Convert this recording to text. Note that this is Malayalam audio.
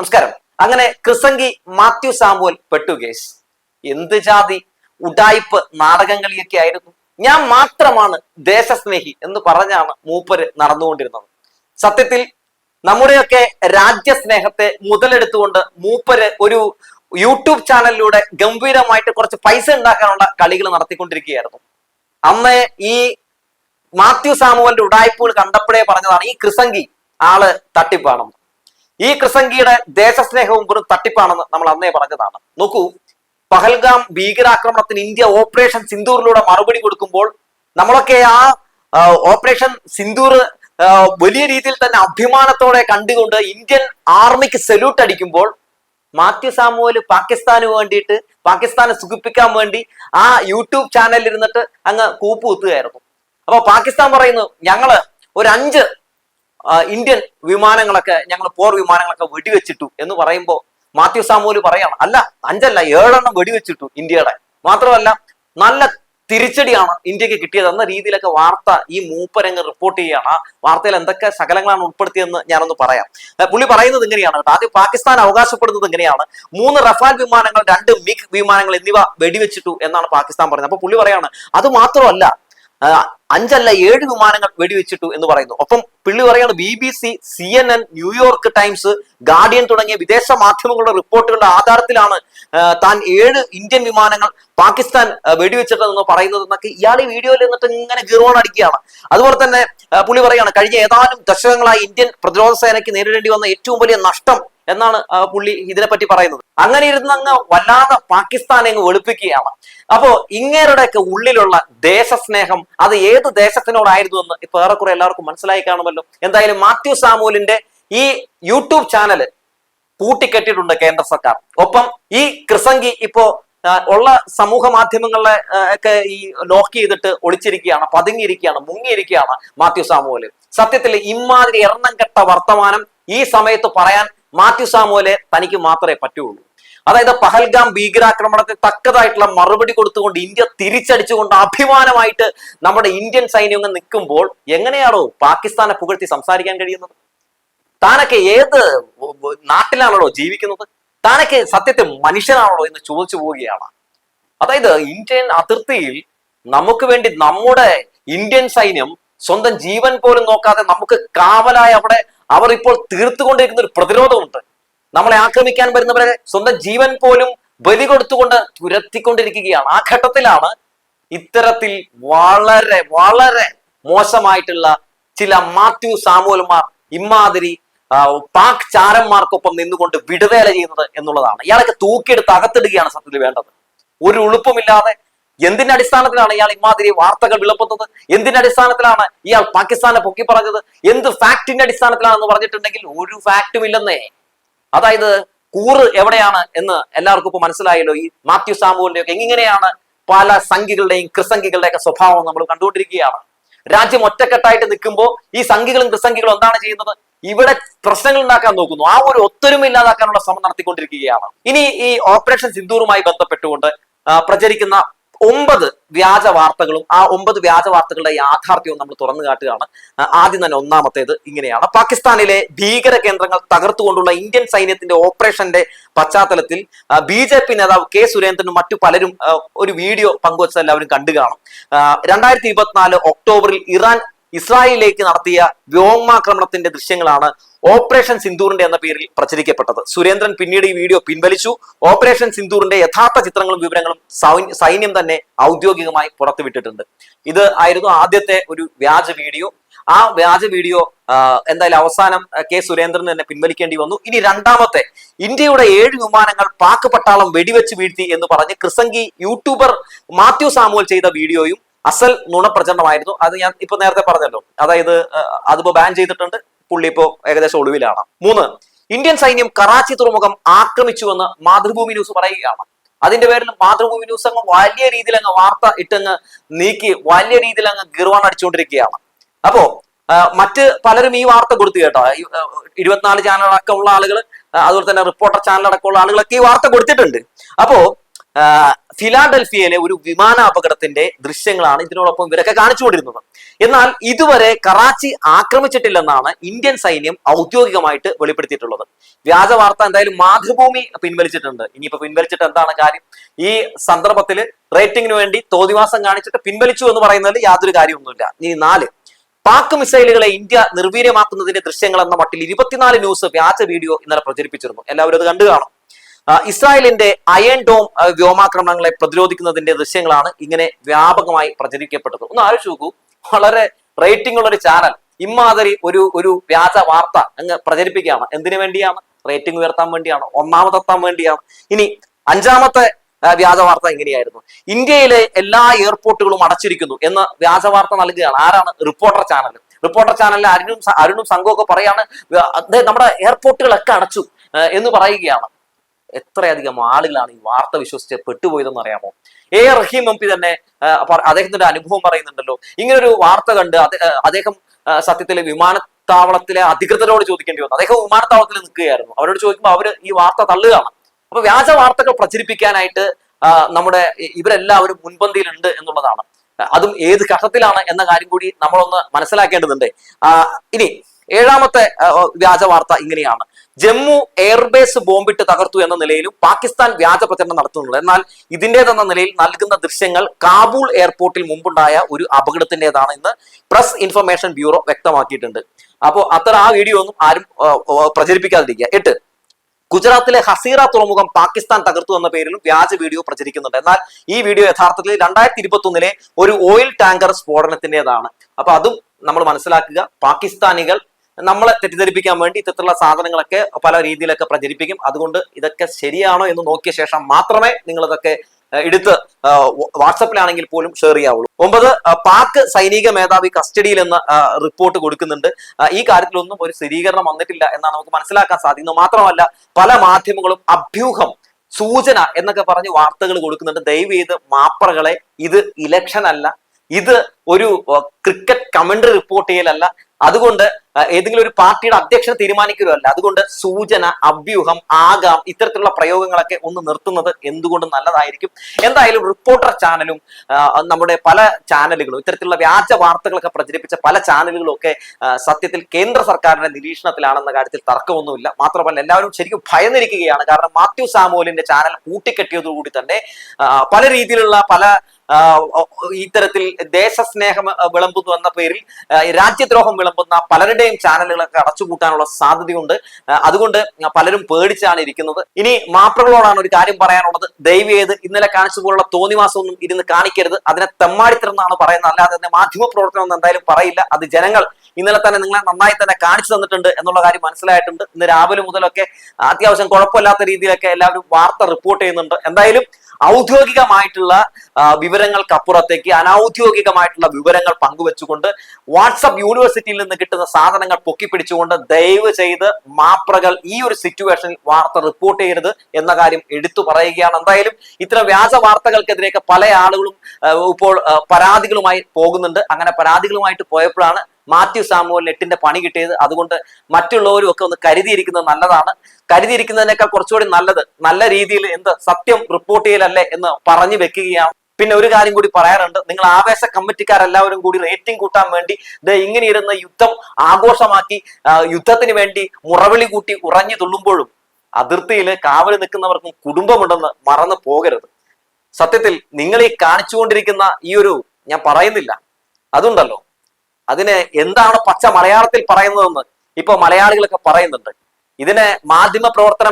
നമസ്കാരം. അങ്ങനെ ക്രിസംഗി മാത്യു സാമുവൽ പെട്ടു കേസ്. എന്ത് ജാതി? ഉടായ്പ് നാടകങ്ങളിയൊക്കെ ആയിരുന്നു. ഞാൻ മാത്രമാണ് ദേശസ്നേഹി എന്ന് പറഞ്ഞാണ് മൂപ്പര് നടന്നുകൊണ്ടിരുന്നത്. സത്യത്തിൽ നമ്മുടെയൊക്കെ രാജ്യസ്നേഹത്തെ മുതലെടുത്തുകൊണ്ട് മൂപ്പര് ഒരു യൂട്യൂബ് ചാനലിലൂടെ ഗംഭീരമായിട്ട് കുറച്ച് പൈസ ഉണ്ടാക്കാനുള്ള കളികൾ നടത്തിക്കൊണ്ടിരിക്കുകയായിരുന്നു. അന്ന് ഈ മാത്യു സാമുവലിന്റെ ഉടായ്പകൾ കണ്ടപ്പോഴേ പറഞ്ഞതാണ് ഈ ക്രിസംഗി ആൾ തട്ടിപ്പാണെന്ന്. ഈ ക്രിസംഗിയുടെ ദേശസ്നേഹവും വെറും തട്ടിപ്പാണെന്ന് നമ്മൾ അന്നേ പറഞ്ഞതാണ്. നോക്കൂ പഹൽഗാം ഭീകരാക്രമണത്തിന് ഇന്ത്യ ഓപ്പറേഷൻ സിന്ദൂറിലൂടെ മറുപടി കൊടുക്കുമ്പോൾ നമ്മളൊക്കെ ആ ഓപ്പറേഷൻ സിന്ദൂർ വലിയ രീതിയിൽ തന്നെ അഭിമാനത്തോടെ കണ്ടുകൊണ്ട് ഇന്ത്യൻ ആർമിക്ക് സല്യൂട്ട് അടിക്കുമ്പോൾ മാത്യു സാമുവൽ പാകിസ്ഥാന് വേണ്ടിയിട്ട് പാകിസ്ഥാനെ സുഖിപ്പിക്കാൻ വേണ്ടി ആ യൂട്യൂബ് ചാനലിൽ ഇരുന്നിട്ട് അങ്ങ് കൂപ്പ് കുത്തുകയായിരുന്നു അപ്പൊ പാകിസ്ഥാൻ പറയുന്നു ഞങ്ങൾ ഒരു അഞ്ച് ഇന്ത്യൻ വിമാനങ്ങളൊക്കെ ഞങ്ങൾ പോർ വിമാനങ്ങളൊക്കെ വെടിവെച്ചിട്ടു എന്ന് പറയുമ്പോൾ മാത്യു സാമൂൽ പറയാണ്. അല്ല അഞ്ചല്ല ഏഴെണ്ണം വെടിവെച്ചിട്ടു ഇന്ത്യയുടെ. മാത്രമല്ല നല്ല തിരിച്ചടിയാണ് ഇന്ത്യയ്ക്ക് കിട്ടിയത് എന്ന രീതിയിലൊക്കെ വാർത്ത ഈ മൂപ്പരങ്ങ് റിപ്പോർട്ട് ചെയ്യുകയാണ് വാർത്തയിൽ എന്തൊക്കെ ശകലങ്ങളാണ് ഉൾപ്പെടുത്തിയെന്ന് ഞാനൊന്ന് പറയാം. പുള്ളി പറയുന്നത് ഇങ്ങനെയാണ് കേട്ടോ. ആദ്യം പാകിസ്ഥാൻ അവകാശപ്പെടുന്നത് ഇങ്ങനെയാണ്. മൂന്ന് റഫാൽ വിമാനങ്ങൾ രണ്ട് മിഗ് വിമാനങ്ങൾ എന്നിവ വെടിവെച്ചിട്ടു എന്നാണ് പാകിസ്ഥാൻ പറയുന്നത്. അപ്പൊ പുള്ളി പറയാണ് അത് മാത്രമല്ല അഞ്ചല്ല ഏഴ് വിമാനങ്ങൾ വെടിവെച്ചിട്ടു എന്ന് പറയുന്നു. ഒപ്പം പിള്ളി പറയാണ് B B C C N N New York Times Guardian തുടങ്ങിയ വിദേശ മാധ്യമങ്ങളുടെ റിപ്പോർട്ടുകളുടെ ആധാരത്തിലാണ് താൻ ഏഴ് ഇന്ത്യൻ വിമാനങ്ങൾ പാകിസ്ഥാൻ വെടിവെച്ചിട്ടെന്ന് പറയുന്നത് എന്നൊക്കെ ഇയാൾ ഈ വീഡിയോയിൽ നിന്നിട്ട് ഇങ്ങനെ ഗീർവോൺ അടിക്കുകയാണ്. അതുപോലെ തന്നെ പുള്ളി പറയാണ് കഴിഞ്ഞ ഏതാനും ദശകങ്ങളായി ഇന്ത്യൻ പ്രതിരോധ സേനയ്ക്ക് നേരിടേണ്ടി വന്ന ഏറ്റവും വലിയ നഷ്ടം എന്നാണ് പുള്ളി ഇതിനെപ്പറ്റി പറയുന്നത്. അങ്ങനെ ഇരുന്ന് അങ്ങ് വല്ലാതെ പാകിസ്ഥാനെ അങ്ങ് വെളുപ്പിക്കുകയാണ്. അപ്പോ ഇങ്ങേരുടെയൊക്കെ ഉള്ളിലുള്ള ദേശസ്നേഹം അത് ഏത് ദേശത്തിനോടായിരുന്നു എന്ന് ഇപ്പൊ ഏറെക്കുറെ എല്ലാവർക്കും മനസ്സിലായി കാണുമല്ലോ. എന്തായാലും മാത്യു സാമൂലിന്റെ ഈ യൂട്യൂബ് ചാനൽ പൂട്ടിക്കെട്ടിയിട്ടുണ്ട് കേന്ദ്ര സർക്കാർ. ഒപ്പം ഈ ക്രിസംഗി ഇപ്പോ ഉള്ള സമൂഹ മാധ്യമങ്ങളെ ഒക്കെ ഈ ലോക്ക് ചെയ്തിട്ട് ഒളിച്ചിരിക്കുകയാണ് പതുങ്ങിയിരിക്കുകയാണ് മുങ്ങിയിരിക്കുകയാണ് മാത്യു സാമൂൽ സത്യത്തിൽ ഇമാതിരി എണ്ണം കെട്ട വർത്തമാനം ഈ സമയത്ത് പറയാൻ മാത്യു സാമുവലെ തനിക്ക് മാത്രമേ പറ്റുള്ളൂ. അതായത് പഹൽഗാം ഭീകരാക്രമണത്തിന് തക്കതായിട്ടുള്ള മറുപടി കൊടുത്തുകൊണ്ട് ഇന്ത്യ തിരിച്ചടിച്ചുകൊണ്ട് അഭിമാനമായിട്ട് നമ്മുടെ ഇന്ത്യൻ സൈന്യം നിൽക്കുമ്പോൾ എങ്ങനെയാണോ പാകിസ്ഥാനെ പുകഴ്ത്തി സംസാരിക്കാൻ കഴിയുന്നത്? താനൊക്കെ ഏത് നാട്ടിലാണല്ലോ ജീവിക്കുന്നത്? താനൊക്കെ സത്യത്തെ മനുഷ്യനാണല്ലോ എന്ന് ചോദിച്ചു പോവുകയാണ്. അതായത് ഇന്ത്യൻ അതിർത്തിയിൽ നമുക്ക് വേണ്ടി നമ്മുടെ ഇന്ത്യൻ സൈന്യം സ്വന്തം ജീവൻ പോലും നോക്കാതെ നമുക്ക് കാവലായി അവിടെ അവർ ഇപ്പോൾ തീർത്തുകൊണ്ടിരിക്കുന്ന ഒരു പ്രതിരോധമുണ്ട്. നമ്മളെ ആക്രമിക്കാൻ വരുന്നവരെ സ്വന്തം ജീവൻ പോലും ബലി കൊടുത്തുകൊണ്ട് തുരത്തിക്കൊണ്ടിരിക്കുകയാണ്. ആ ഘട്ടത്തിലാണ് ഇത്തരത്തിൽ വളരെ വളരെ മോശമായിട്ടുള്ള ചില മാത്യു സാമുവൽമാർ ഇമാതിരി പാക് ചാരന്മാർക്കൊപ്പം നിന്നുകൊണ്ട് വിടുവേല ചെയ്യുന്നത് എന്നുള്ളതാണ്. ഇയാളൊക്കെ തൂക്കിയെടുത്ത് അകത്തിടുകയാണ് സത്യത്തിൽ വേണ്ടത്. ഒരു ഉളുപ്പുമില്ലാതെ എന്തിന്റെ അടിസ്ഥാനത്തിലാണ് ഇയാൾ ഇമാതിരി വാർത്തകൾ വിളപ്പുന്നത് എന്തിന്റെ അടിസ്ഥാനത്തിലാണ് ഇയാൾ പാകിസ്ഥാനെ പൊക്കി പറഞ്ഞത്? എന്ത് ഫാക്ടിന്റെ അടിസ്ഥാനത്തിലാണെന്ന് പറഞ്ഞിട്ടുണ്ടെങ്കിൽ ഒരു ഫാക്റ്റും ഇല്ലെന്നേ. അതായത് കൂറ് എവിടെയാണ് എന്ന് എല്ലാവർക്കും ഇപ്പൊ മനസ്സിലായല്ലോ. ഈ മാത്യു സാമുവിന്റെ ഒക്കെ എങ്ങനെയാണ് പല സംഘികളുടെയും ക്രിസംഘികളുടെയും ഒക്കെ സ്വഭാവം നമ്മൾ കണ്ടുകൊണ്ടിരിക്കുകയാണ്. രാജ്യം ഒറ്റക്കെട്ടായിട്ട് നിൽക്കുമ്പോൾ ഈ സംഘികളും ക്രിസംഘികളും എന്താണ് ചെയ്യുന്നത്? ഇവിടെ പ്രശ്നങ്ങൾ ഉണ്ടാക്കാൻ നോക്കുന്നു. ആ ഒരു ഒത്തൊരുമ ഇല്ലാതാക്കാനുള്ള ശ്രമം നടത്തിക്കൊണ്ടിരിക്കുകയാണ്. ഇനി ഈ ഓപ്പറേഷൻ സിന്ദൂറുമായി ബന്ധപ്പെട്ടുകൊണ്ട് പ്രചരിക്കുന്ന ഒമ്പത് വ്യാജ വാർത്തകളും ആ ഒമ്പത് വ്യാജ വാർത്തകളുടെ യാഥാർത്ഥ്യവും നമ്മൾ തുറന്നു കാട്ടുകയാണ്. ആദ്യം തന്നെ ഒന്നാമത്തേത് ഇങ്ങനെയാണ്. പാകിസ്ഥാനിലെ ഭീകര കേന്ദ്രങ്ങൾ തകർത്തുകൊണ്ടുള്ള ഇന്ത്യൻ സൈന്യത്തിന്റെ ഓപ്പറേഷന്റെ പശ്ചാത്തലത്തിൽ ബി ജെ പി നേതാവ് കെ സുരേന്ദ്രനും മറ്റു പലരും ഒരു വീഡിയോ പങ്കുവച്ചത് എല്ലാവരും കണ്ടു കാണും. രണ്ടായിരത്തി ഇരുപത്തിനാല് ഒക്ടോബറിൽ ഇറാൻ ഇസ്രായേലിലേക്ക് നടത്തിയ വ്യോമാക്രമണത്തിന്റെ ദൃശ്യങ്ങളാണ് ഓപ്പറേഷൻ സിന്ദൂറിന്റെ എന്ന പേരിൽ പ്രചരിക്കപ്പെട്ടത്. സുരേന്ദ്രൻ പിന്നീട് ഈ വീഡിയോ പിൻവലിച്ചു. ഓപ്പറേഷൻ സിന്ദൂറിന്റെ യഥാർത്ഥ ചിത്രങ്ങളും വിവരങ്ങളും സൈന്യം തന്നെ ഔദ്യോഗികമായി പുറത്തുവിട്ടിട്ടുണ്ട്. ഇത് ആയിരുന്നു ആദ്യത്തെ ഒരു വ്യാജ വീഡിയോ. ആ വ്യാജ വീഡിയോ എന്തായാലും അവസാനം കെ സുരേന്ദ്രൻ തന്നെ പിൻവലിക്കേണ്ടി വന്നു. ഇനി രണ്ടാമത്തെ ഇന്ത്യയുടെ ഏഴ് വിമാനങ്ങൾ പാക്ക് പട്ടാളം വെടിവെച്ച് വീഴ്ത്തി എന്ന് പറഞ്ഞ് ക്രിസംഗി യൂട്യൂബർ മാത്യു സാമുവൽ ചെയ്ത വീഡിയോയും അസൽ നുണപ്രചരണമായിരുന്നു അത് ഞാൻ ഇപ്പൊ നേരത്തെ പറഞ്ഞല്ലോ. അതായത് അതിപ്പോ ബാൻ ചെയ്തിട്ടുണ്ട്. പുള്ളി ഇപ്പോ ഏകദേശം ഒളിവിലാണ്. മൂന്ന് ഇന്ത്യൻ സൈന്യം കറാച്ചി തുറമുഖം ആക്രമിച്ചുവെന്ന് മാതൃഭൂമി ന്യൂസ് പറയുകയാണ്. അതിന്റെ പേരിൽ മാതൃഭൂമി ന്യൂസ് അങ്ങ് വലിയ രീതിയിൽ അങ്ങ് വാർത്ത ഇട്ടങ്ങ് നീക്കി വലിയ രീതിയിൽ അങ്ങ് ഗിർവാൺ അടിച്ചുകൊണ്ടിരിക്കുകയാണ്. അപ്പോ മറ്റ് പലരും ഈ വാർത്ത കൊടുത്തു കേട്ടോ. ഇരുപത്തിനാല് ചാനൽ അടക്കമുള്ള ആളുകൾ അതുപോലെ തന്നെ റിപ്പോർട്ടർ ചാനൽ അടക്കമുള്ള ആളുകളൊക്കെ ഈ വാർത്ത കൊടുത്തിട്ടുണ്ട്. അപ്പോ ഫിലാഡൽഫിയയിലെ ഒരു വിമാന അപകടത്തിന്റെ ദൃശ്യങ്ങളാണ് ഇതിനോടൊപ്പം ഇവരൊക്കെ കാണിച്ചുകൊണ്ടിരുന്നത്. എന്നാൽ ഇതുവരെ കറാച്ചി ആക്രമിച്ചിട്ടില്ലെന്നാണ് ഇന്ത്യൻ സൈന്യം ഔദ്യോഗികമായിട്ട് വെളിപ്പെടുത്തിയിട്ടുള്ളത്. വ്യാജ വാർത്ത എന്തായാലും മാതൃഭൂമി പിൻവലിച്ചിട്ടുണ്ട്. ഇനിയിപ്പോ പിൻവലിച്ചിട്ട് എന്താണ് കാര്യം? ഈ സന്ദർഭത്തിൽ റേറ്റിംഗിന് വേണ്ടി തോതിവാസം കാണിച്ചിട്ട് പിൻവലിച്ചു എന്ന് പറയുന്നതിൽ യാതൊരു കാര്യമൊന്നുമില്ല. ഇനി നാല് പാക് മിസൈലുകളെ ഇന്ത്യ നിർവീര്യമാക്കുന്നതിന്റെ ദൃശ്യങ്ങൾ എന്ന മട്ടിൽ ഇരുപത്തിനാല് ന്യൂസ് വ്യാജ വീഡിയോ ഇന്നലെ പ്രചരിപ്പിച്ചിരുന്നു. എല്ലാവരും അത് കണ്ടു കാണും. ഇസ്രായേലിന്റെ അയൺ ഡോം വ്യോമാക്രമണങ്ങളെ പ്രതിരോധിക്കുന്നതിന്റെ ദൃശ്യങ്ങളാണ് ഇങ്ങനെ വ്യാപകമായി പ്രചരിക്കപ്പെട്ടത്. ഒന്ന് ആലോചിച്ച് നോക്കൂ. വളരെ റേറ്റിംഗ് ഉള്ള ഒരു ചാനൽ ഇമാതിരി ഒരു ഒരു വ്യാജ വാർത്ത അങ്ങ് പ്രചരിപ്പിക്കുകയാണ്. എന്തിനു വേണ്ടിയാണ്? റേറ്റിംഗ് ഉയർത്താൻ വേണ്ടിയാണ്. ഒന്നാമതെത്താൻ വേണ്ടിയാണ്. ഇനി അഞ്ചാമത്തെ വ്യാജ വാർത്ത എങ്ങനെയായിരുന്നു ഇന്ത്യയിലെ എല്ലാ എയർപോർട്ടുകളും അടച്ചിരിക്കുന്നു എന്ന് വ്യാജ വാർത്ത നൽകുകയാണ്. ആരാണ്? റിപ്പോർട്ടർ ചാനൽ റിപ്പോർട്ടർ ചാനലിൽ അരുണും അരുണും സംഘവും ഒക്കെ പറയാണ് നമ്മുടെ എയർപോർട്ടുകളൊക്കെ അടച്ചു എന്ന് പറയുകയാണ്. എത്രയധികം ആളുകളാണ് ഈ വാർത്ത വിശ്വസിച്ച് പെട്ടുപോയതെന്ന് അറിയാമോ? എ റഹീം എം പി തന്നെ അദ്ദേഹത്തിന്റെ അനുഭവം പറയുന്നുണ്ടല്ലോ. ഇങ്ങനൊരു വാർത്ത കണ്ട് അദ്ദേഹം സത്യത്തിൽ വിമാനത്താവളത്തിലെ അധികൃതരോട് ചോദിക്കേണ്ടി വന്നു. അദ്ദേഹം വിമാനത്താവളത്തിൽ നിൽക്കുകയായിരുന്നു. അവരോട് ചോദിക്കുമ്പോൾ അവർ ഈ വാർത്ത തള്ളുകയാണ്. അപ്പൊ വ്യാജ വാർത്തകൾ പ്രചരിപ്പിക്കാനായിട്ട് നമ്മുടെ ഇവരെല്ലാവരും മുൻപന്തിയിലുണ്ട് എന്നുള്ളതാണ്. അതും ഏത് ഘട്ടത്തിലാണ് എന്ന കാര്യം കൂടി നമ്മളൊന്ന് മനസ്സിലാക്കേണ്ടതുണ്ട്. ഇനി ഏഴാമത്തെ വ്യാജ വാർത്ത ഇങ്ങനെയാണ്. ജമ്മു എയർബേസ് ബോംബിട്ട് തകർത്തു എന്ന നിലയിലും പാകിസ്ഥാൻ വ്യാജ പ്രചരണം നടത്തുന്നുണ്ട്. എന്നാൽ ഇതിന്റെതെന്ന നിലയിൽ നൽകുന്ന ദൃശ്യങ്ങൾ കാബൂൾ എയർപോർട്ടിൽ മുമ്പുണ്ടായ ഒരു അപകടത്തിന്റെതാണ് എന്ന് പ്രസ് ഇൻഫർമേഷൻ ബ്യൂറോ വ്യക്തമാക്കിയിട്ടുണ്ട്. അപ്പോൾ അത്ര ആ വീഡിയോ ഒന്നും ആരും പ്രചരിപ്പിക്കാതിരിക്കുക. എട്ട് ഗുജറാത്തിലെ ഹസീറ തുറമുഖം പാകിസ്ഥാൻ തകർത്തു എന്ന പേരിലും വ്യാജ വീഡിയോ പ്രചരിക്കുന്നുണ്ട്. എന്നാൽ ഈ വീഡിയോ യഥാർത്ഥത്തിൽ രണ്ടായിരത്തി ഇരുപത്തി ഒരു ഓയിൽ ടാങ്കർ സ്ഫോടനത്തിന്റെതാണ്. അപ്പൊ അതും നമ്മൾ മനസ്സിലാക്കുക. പാകിസ്ഥാനികൾ നമ്മളെ തെറ്റിദ്ധരിപ്പിക്കാൻ വേണ്ടി ഇത്തരത്തിലുള്ള സാധനങ്ങളൊക്കെ പല രീതിയിലൊക്കെ പ്രചരിപ്പിക്കും. അതുകൊണ്ട് ഇതൊക്കെ ശരിയാണോ എന്ന് നോക്കിയ ശേഷം മാത്രമേ നിങ്ങൾ ഇതൊക്കെ എടുത്ത് വാട്സപ്പിലാണെങ്കിൽ പോലും ഷെയർ ചെയ്യാവുള്ളൂ. ഒമ്പത് പാക് സൈനിക മേധാവി കസ്റ്റഡിയിൽ എന്ന് റിപ്പോർട്ട് കൊടുക്കുന്നുണ്ട്. ഈ കാര്യത്തിലൊന്നും ഒരു സ്ഥിരീകരണം വന്നിട്ടില്ല എന്നാണ് നമുക്ക് മനസ്സിലാക്കാൻ സാധിക്കുന്നത്. മാത്രമല്ല പല മാധ്യമങ്ങളും അഭ്യൂഹം സൂചന എന്നൊക്കെ പറഞ്ഞ് വാർത്തകൾ കൊടുക്കുന്നുണ്ട്. ദയവ് ചെയ്ത് മാപ്പറകളെ ഇത് ഇലക്ഷൻ അല്ല ഇത് ഒരു ക്രിക്കറ്റ് കമന്ററി റിപ്പോർട്ട് ചെയ്യലല്ല. അതുകൊണ്ട് ഏതെങ്കിലും ഒരു പാർട്ടിയുടെ അധ്യക്ഷനെ തീരുമാനിക്കുകയല്ല. അതുകൊണ്ട് സൂചന അഭ്യൂഹം ആകാം ഇത്തരത്തിലുള്ള പ്രയോഗങ്ങളൊക്കെ ഒന്ന് നിർത്തുന്നത് എന്തുകൊണ്ടും നല്ലതായിരിക്കും? എന്തായാലും റിപ്പോർട്ടർ ചാനലും നമ്മുടെ പല ചാനലുകളും ഇത്തരത്തിലുള്ള വ്യാജ വാർത്തകളൊക്കെ പ്രചരിപ്പിച്ച പല ചാനലുകളും ഒക്കെ സത്യത്തിൽ കേന്ദ്ര സർക്കാരിന്റെ നിരീക്ഷണത്തിലാണെന്ന കാര്യത്തിൽ തർക്കമൊന്നുമില്ല. മാത്രമല്ല എല്ലാവരും ശരിക്കും ഭയന്നിരിക്കുകയാണ്. കാരണം മാത്യു സാമുവലിന്റെ ചാനൽ കൂട്ടിക്കെട്ടിയതോടുകൂടി തന്നെ പല രീതിയിലുള്ള പല ഇത്തരത്തിൽ ദേശസ്നേഹം വിളമ്പുന്നു എന്ന പേരിൽ രാജ്യദ്രോഹം വിളമ്പുന്ന പലരുടെയും ചാനലുകളൊക്കെ അടച്ചുപൂട്ടാനുള്ള സാധ്യതയുണ്ട്. അതുകൊണ്ട് പലരും പേടിച്ചാണ് ഇരിക്കുന്നത്. ഇനി മാപ്രകളോടാണ് ഒരു കാര്യം പറയാനുള്ളത്. ദയവ് ഏത് ഇന്നലെ കാണിച്ചതുപോലുള്ള തോന്നിവാസമൊന്നും ഇരുന്ന് കാണിക്കരുത്. അതിനെ തെമ്മാടിത്തരം എന്നാണ് പറയുന്നത്. അല്ലാതെ തന്നെ മാധ്യമ പ്രവർത്തനം ഒന്നും എന്തായാലും പറയില്ല. അത് ജനങ്ങൾ ഇന്നലെ തന്നെ നിങ്ങളെ നന്നായി തന്നെ കാണിച്ചു തന്നിട്ടുണ്ട് എന്നുള്ള കാര്യം മനസ്സിലായിട്ടുണ്ട്. ഇന്ന് രാവിലെ മുതലൊക്കെ അത്യാവശ്യം കുഴപ്പമില്ലാത്ത രീതിയിലൊക്കെ എല്ലാവരും വാർത്ത റിപ്പോർട്ട് ചെയ്യുന്നുണ്ട്. എന്തായാലും ഔദ്യോഗികമായിട്ടുള്ള ആ, വിവരങ്ങൾക്കപ്പുറത്തേക്ക് അനൌദ്യോഗികമായിട്ടുള്ള വിവരങ്ങൾ പങ്കുവെച്ചുകൊണ്ട് വാട്സപ്പ് യൂണിവേഴ്സിറ്റിയിൽ നിന്ന് കിട്ടുന്ന സാധനങ്ങൾ പൊക്കിപ്പിടിച്ചുകൊണ്ട് ദയവ് ചെയ്ത് മാപ്രകൾ ഈ ഒരു സിറ്റുവേഷനിൽ വാർത്ത റിപ്പോർട്ട് ചെയ്യരുത് എന്ന കാര്യം എടുത്തു പറയുകയാണ്. എന്തായാലും ഇത്തരം വ്യാജ വാർത്തകൾക്കെതിരെയൊക്കെ പല ആളുകളും ഇപ്പോൾ പരാതികളുമായി പോകുന്നുണ്ട്. അങ്ങനെ പരാതികളുമായിട്ട് പോയപ്പോഴാണ് മാത്യു സാമുവൽ നെറ്റിന്റെ പണി കിട്ടിയത്. അതുകൊണ്ട് മറ്റുള്ളവരും ഒക്കെ ഒന്ന് കരുതിയിരിക്കുന്നത് നല്ലതാണ്. കരുതിയിരിക്കുന്നതിനേക്കാൾ കുറച്ചുകൂടി നല്ലത് നല്ല രീതിയിൽ എന്ത് സത്യം റിപ്പോർട്ട് ചെയ്യലല്ലേ എന്ന് പറഞ്ഞു വെക്കുകയാണ്. പിന്നെ ഒരു കാര്യം കൂടി പറയാറുണ്ട്. നിങ്ങൾ ആവേശ കമ്മിറ്റിക്കാരെല്ലാവരും കൂടി റേറ്റിംഗ് കൂട്ടാൻ വേണ്ടി ഇങ്ങനെ ഇരുന്ന് യുദ്ധം ആഘോഷമാക്കി യുദ്ധത്തിന് വേണ്ടി മുറവിളി കൂട്ടി ഉറഞ്ഞു തുള്ളുമ്പോഴും അതിർത്തിയിൽ കാവൽ നിൽക്കുന്നവർക്കും കുടുംബമുണ്ടെന്ന് മറന്നു പോകരുത്. സത്യത്തിൽ നിങ്ങൾ ഈ കാണിച്ചുകൊണ്ടിരിക്കുന്ന ഈ ഒരു ഞാൻ പറയുന്നില്ല. അതുണ്ടല്ലോ. അതിനെ എന്താണ് പച്ച മലയാളത്തിൽ പറയുന്നതെന്ന് ഇപ്പൊ മലയാളികളൊക്കെ പറയുന്നുണ്ട്. ഇതിനെ മാധ്യമ പ്രവർത്തനം